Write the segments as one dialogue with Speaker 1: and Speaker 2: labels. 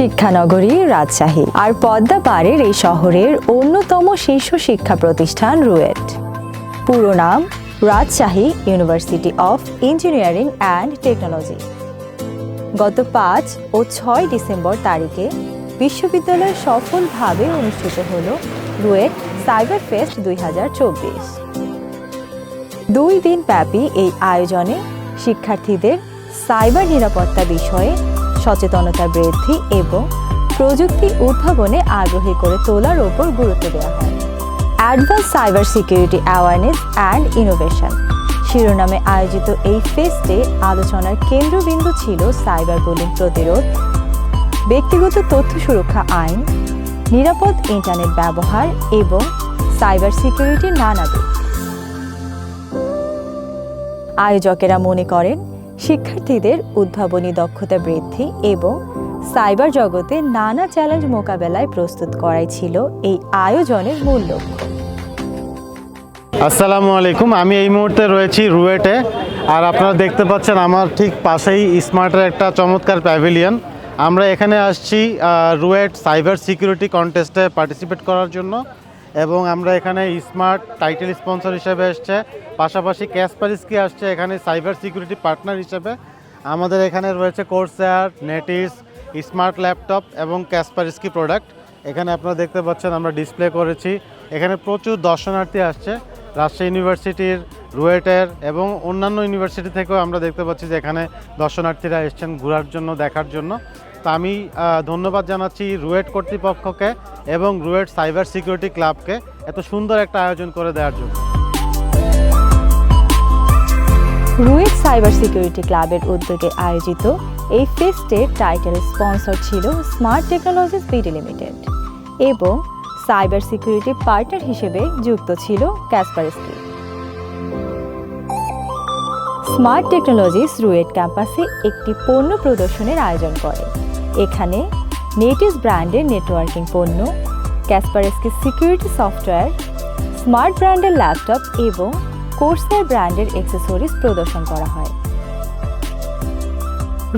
Speaker 1: শিক্ষানগরী, রাজশাহী। আর পদ্মা পাড়ের এই শহরের অন্যতম শীর্ষ শিক্ষা প্রতিষ্ঠান রুয়েট। পুরো নাম Rajshahi university of engineering and technology. গত পাঁচ ও ছয় ডিসেম্বর তারিখে বিশ্ববিদ্যালয়ে সফলভাবে অনুষ্ঠিত হল রুয়েট সাইবার ফেস্ট দুই দুই দিন ব্যাপী এই আয়োজনে শিক্ষার্থীদের সাইবার নিরাপত্তা বিষয়ে সচেতনতা বৃদ্ধি এবং প্রযুক্তি উদ্ভাবনে আগ্রহী করে তোলার ওপর গুরুত্ব দেওয়া হয়। Advance cyber security awareness and innovation শিরোনামে আয়োজিত এই ফেস্টে আলোচনার কেন্দ্রবিন্দু ছিল সাইবার বুলিং প্রতিরোধ, ব্যক্তিগত তথ্য সুরক্ষা আইন, নিরাপদ ইন্টারনেট ব্যবহার এবং সাইবার সিকিউরিটির নানা দিক। আয়োজকেরা মনে করেন শিক্ষার্থীদের উদ্ভাবনী দক্ষতা বৃদ্ধি এবং সাইবার জগতে নানা চ্যালেঞ্জ মোকাবেলায় প্রস্তুত করাই ছিল এই আয়োজনের মূল লক্ষ্য।
Speaker 2: আসসালামু আলাইকুম। আমি এই মুহূর্তে রয়েছি রুয়েটে। আর আপনারা দেখতে পাচ্ছেন আমার ঠিক পাশেই স্মার্টের একটা চমৎকার প্যাভিলিয়ন। আমরা এখানে আসছি রুয়েট সাইবার সিকিউরিটি কন্টেস্টে পার্টিসিপেট করার জন্য। এবং আমরা এখানে স্মার্ট টাইটেল স্পন্সর হিসেবে এসছে। পাশাপাশি ক্যাসপারিসকি আসছে এখানে সাইবার সিকিউরিটি পার্টনার হিসেবে। আমাদের এখানে রয়েছে কোর্সেয়ার নেটিস স্মার্ট ল্যাপটপ এবং ক্যাসপারিসকি প্রোডাক্ট। এখানে আপনারা দেখতে পাচ্ছেন আমরা ডিসপ্লে করেছি। এখানে প্রচুর দর্শনার্থী আসছে। রাজশাহী ইউনিভার্সিটির রুয়েটের এবং অন্যান্য ইউনিভার্সিটি থেকেও আমরা দেখতে পাচ্ছি যে এখানে দর্শনার্থীরা এসছেন ঘোরার জন্য, দেখার জন্য। তো আমি ধন্যবাদ জানাচ্ছি রুয়েট কর্তৃপক্ষকে এবং রুয়েট সাইবার সিকিউরিটি ক্লাবকে এত সুন্দর একটা আয়োজন করে দেওয়ার জন্য।
Speaker 1: রুয়েট সাইবার সিকিউরিটি ক্লাবের উদ্যোগে আয়োজিত এই ফেস্টের টাইটেল স্পন্সর ছিল স্মার্ট টেকনোলজিস বিডি লিমিটেড এবং সাইবার সিকিউরিটি পার্টনার হিসেবে যুক্ত ছিল ক্যাসপারস্কি স্মার্ট টেকনোলজিস রুয়েট ক্যাম্পাসে একটি পণ্য প্রদর্শনের আয়োজন করে। এখানে নেটিস ব্র্যান্ডের নেটওয়ার্কিং পণ্য ক্যাসপারস্কি সিকিউরিটি সফটওয়্যার স্মার্ট ব্র্যান্ডের ল্যাপটপ এবং কোর্সের ব্র্যান্ডের অ্যাক্সেসরিজ প্রদর্শন করা হয়।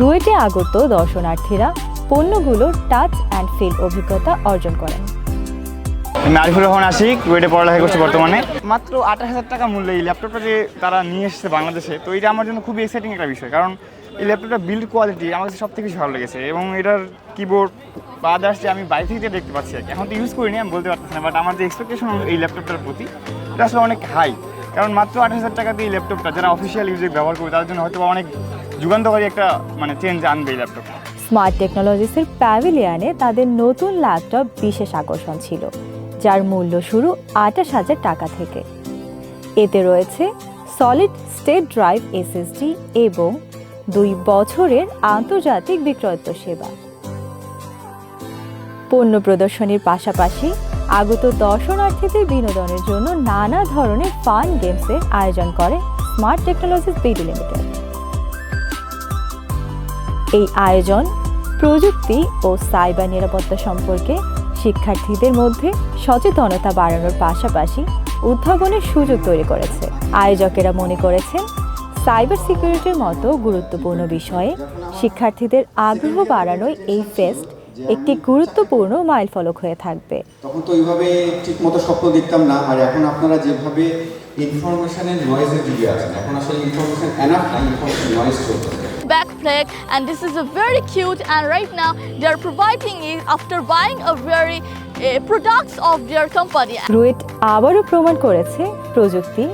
Speaker 1: রুয়েটে আগত দর্শনার্থীরা পণ্যগুলোর টাচ অ্যান্ড ফিল অভিজ্ঞতা অর্জন করেন।
Speaker 3: আমি আরিফুর রহমান আশিক রুয়েটে পড়ালেখা করছি বর্তমানে। মাত্র আঠাশ হাজার টাকা মূল্যে এই ল্যাপটপটা যে তারা নিয়ে এসেছে বাংলাদেশে তো এটা আমার জন্য খুবই এক্সাইটিং একটা বিষয়। কারণ এই ল্যাপটপটা বিল্ড কোয়ালিটি আমার কাছে সব থেকে বেশি ভালো লেগেছে এবং এটার কিবোর্ড বা আদার্স যে আমি বাইরে থেকে দেখতে পাচ্ছি আর কি। এখন তো ইউজ করিনি আমি বলতে পারতেছি না বাট আমার যে এক্সপেকটেশন এই ল্যাপটপটার প্রতি এটা আসলে অনেক হাই কারণ মাত্র আঠাশ হাজার টাকাতে এই ল্যাপটপটা যারা অফিসিয়াল ইউজে ব্যবহার করবে তাদের জন্য হয়তো বা অনেক যুগান্তকারী একটা মানে চেঞ্জ আনবে এই ল্যাপটপটা
Speaker 1: স্মার্ট টেকনোলজিসের প্যাভিলিয়নে তাদের নতুন ল্যাপটপ বিশেষ আকর্ষণ ছিল। যার মূল্য শুরু আঠাশ হাজার টাকা থেকে। এতে রয়েছে সলিড স্টেট ড্রাইভ এসএসডি এবং দুই বছরের আন্তর্জাতিক বিক্রয়ত্ব সেবা। পণ্য প্রদর্শনীর পাশাপাশি আগত দর্শনার্থীদের বিনোদনের জন্য নানা ধরনের ফান গেমসের আয়োজন করে স্মার্ট টেকনোলজিস বিডি লিমিটেড এই আয়োজন প্রযুক্তি ও সাইবার নিরাপত্তা সম্পর্কে শিক্ষার্থীদের মধ্যে সচেতনতা বাড়ানোর পাশাপাশি উদ্ভাবনের সুযোগ তৈরি করেছে। আয়োজকেরা মনে করেছেন, সাইবার সিকিউরিটির মতো গুরুত্বপূর্ণ বিষয়ে শিক্ষার্থীদের আগ্রহ বাড়ানোই এই ফেস্ট একটি গুরুত্বপূর্ণ মাইলফলক হয়ে থাকবে।
Speaker 4: তখন তো ওইভাবে ঠিক মতো স্বপ্ন দেখতাম না, আর এখন আপনারা যেভাবে ইনফরমেশনের নয়েজের যুগে আছেন, এখন আসলে ইনফরমেশন এনাফ ইনফরমেশন নয়েজ চলতেছে
Speaker 5: backpack and this is a very cute and right now they are providing it after buying a very uh, products of their company.
Speaker 1: RUET আবারও প্রমাণ করেছে প্রযুক্তি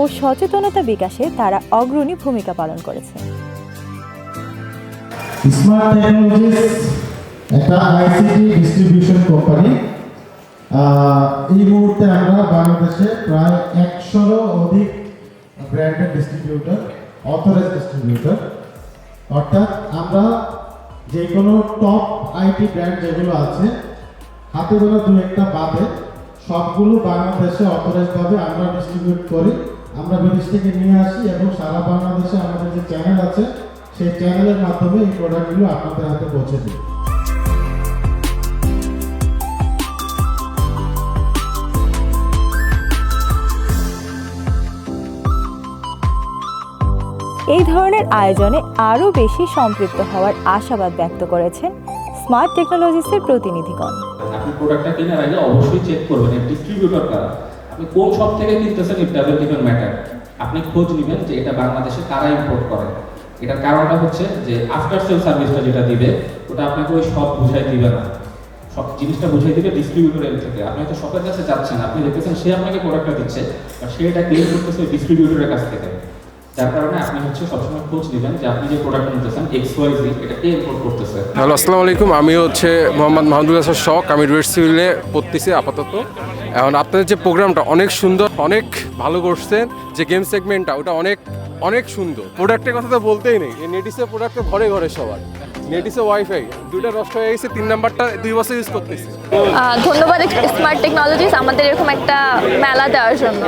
Speaker 1: ও সচেতনতা বিকাশে তারা অগ্রণী ভূমিকা পালন করেছে।
Speaker 6: স্মার্ট টেকনোলজিস একটা আইসিটি ডিস্ট্রিবিউশন কোম্পানি এই মুহূর্তে আমরা বাংলাদেশে প্রায় একশোরও অধিক ব্র্যান্ডের ডিস্ট্রিবিউটর অথরাইজ ডিস্ট্রিবিউটর অর্থাৎ আমরা যে কোনো টপ আইটি ব্র্যান্ড যেগুলো আছে, হাতে গোনা দু একটা বাদে সবগুলো বাংলাদেশে অথরাইজভাবে আমরা ডিস্ট্রিবিউট করি। আমরা বিদেশ থেকে নিয়ে আসি এবং সারা বাংলাদেশে আমাদের যে চ্যানেল আছে, সেই চ্যানেলের মাধ্যমে এই প্রোডাক্টগুলো আপনাদের হাতে পৌঁছে দিই।
Speaker 1: এই ধরনের আয়োজনে আরও বেশি সম্পৃক্ত হওয়ার আশাবাদ ব্যক্ত করেছেন স্মার্ট টেকনোলজিসের প্রতিনিধিগণ।
Speaker 7: আপনি প্রোডাক্টটা কেনার আগে অবশ্যই চেক করবেন ডিস্ট্রিবিউটর কারা? আপনি কোন শপ থেকে কিনতেছেন ইট ডাজন্ট ইভেন ম্যাটার আপনি খোঁজ নেবেন যে এটা বাংলাদেশে কারা ইম্পোর্ট করে। এটার কারণটা হচ্ছে যে আফটার সেল সার্ভিসটা যেটা দিবে, ওটা আপনাকে ওই সব বুঝাই দিবে না। সব জিনিসটা বুঝাই দিবে ডিস্ট্রিবিউটরের থেকে। আপনি হয়তো শপের কাছে যাচ্ছেন, আপনি দেখতেছেন সে আপনাকে প্রোডাক্টটা দিচ্ছে আর সে এটা ক্লেম করতেছে ডিস্ট্রিবিউটরের কাছ থেকে। যার কারণে আপনি হচ্ছে সবসময় খোঁজ নেবেন যে আপনি যে প্রোডাক্ট নিতেছেন এক্স ওয়াই জি এটা কে ইম্পোর্ট করতেছে।
Speaker 8: হ্যালো আসসালামু আলাইকুম। আমি হচ্ছে মোহাম্মদ মাহমুদুল হাসান শখ। আমি রুয়েট সিভিলে পড়তেছি আপাতত। এখন আপনাদের যে প্রোগ্রামটা অনেক সুন্দর অনেক ভালো করছেন। যে গেম সেগমেন্টটা ওটা অনেক অনেক সুন্দর। প্রোডাক্টের কথা তো বলতেই নেই। নেটিসে প্রোডাক্ট ঘরে ঘরে সবার। নেটিসে ওয়াইফাই দুইটা নষ্ট হয়ে গেছে তিন নাম্বারটা দুই বছর ইউজ করতেছি।
Speaker 5: ধন্যবাদ স্মার্ট টেকনোলজিস আমাদের এরকম একটা মেলা দেওয়ার জন্য।